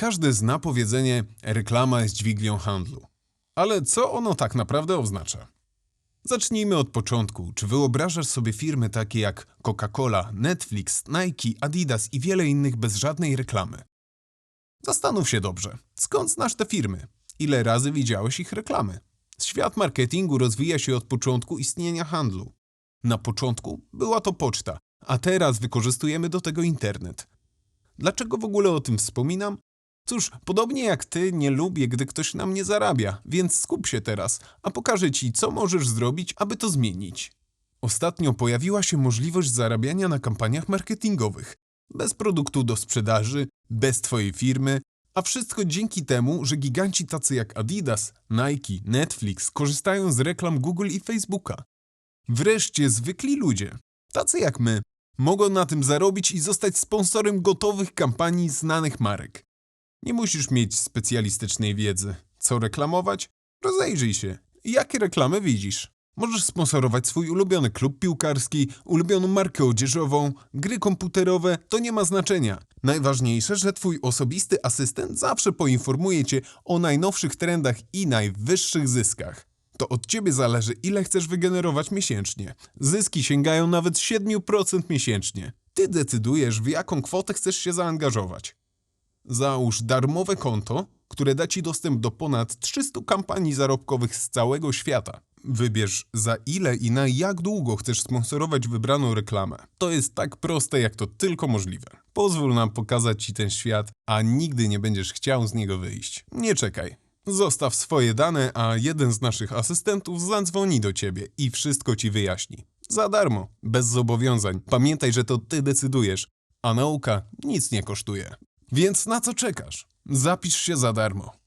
każdy zna powiedzenie reklama jest dźwignią handlu. Ale co ono tak naprawdę oznacza? Zacznijmy od początku. Czy wyobrażasz sobie firmy takie jak Coca-Cola, Netflix, Nike, Adidas i wiele innych bez żadnej reklamy? Zastanów się dobrze. Skąd znasz te firmy? Ile razy widziałeś ich reklamy? Świat marketingu rozwija się od początku istnienia handlu. Na początku była to poczta, a teraz wykorzystujemy do tego internet. Dlaczego w ogóle o tym wspominam? Cóż, podobnie jak ty, nie lubię, gdy ktoś na mnie zarabia, więc skup się teraz, a pokażę ci, co możesz zrobić, aby to zmienić. Ostatnio pojawiła się możliwość zarabiania na kampaniach marketingowych. Bez produktu do sprzedaży, bez twojej firmy, a wszystko dzięki temu, że giganci tacy jak Adidas, Nike, Netflix korzystają z reklam Google i Facebooka. Wreszcie zwykli ludzie, tacy jak my, mogą na tym zarobić i zostać sponsorem gotowych kampanii znanych marek. Nie musisz mieć specjalistycznej wiedzy. Co reklamować? Rozejrzyj się. Jakie reklamy widzisz? Możesz sponsorować swój ulubiony klub piłkarski, ulubioną markę odzieżową, gry komputerowe, to nie ma znaczenia. Najważniejsze, że twój osobisty asystent zawsze poinformuje cię o najnowszych trendach i najwyższych zyskach. To od ciebie zależy, ile chcesz wygenerować miesięcznie. Zyski sięgają nawet 7% miesięcznie. Ty decydujesz, w jaką kwotę chcesz się zaangażować. Załóż darmowe konto, które da Ci dostęp do ponad 300 kampanii zarobkowych z całego świata. Wybierz za ile i na jak długo chcesz sponsorować wybraną reklamę. To jest tak proste, jak to tylko możliwe. Pozwól nam pokazać Ci ten świat, a nigdy nie będziesz chciał z niego wyjść. Nie czekaj. Zostaw swoje dane, a jeden z naszych asystentów zadzwoni do Ciebie i wszystko Ci wyjaśni. Za darmo, bez zobowiązań. Pamiętaj, że to Ty decydujesz, a nauka nic nie kosztuje. Więc na co czekasz? Zapisz się za darmo.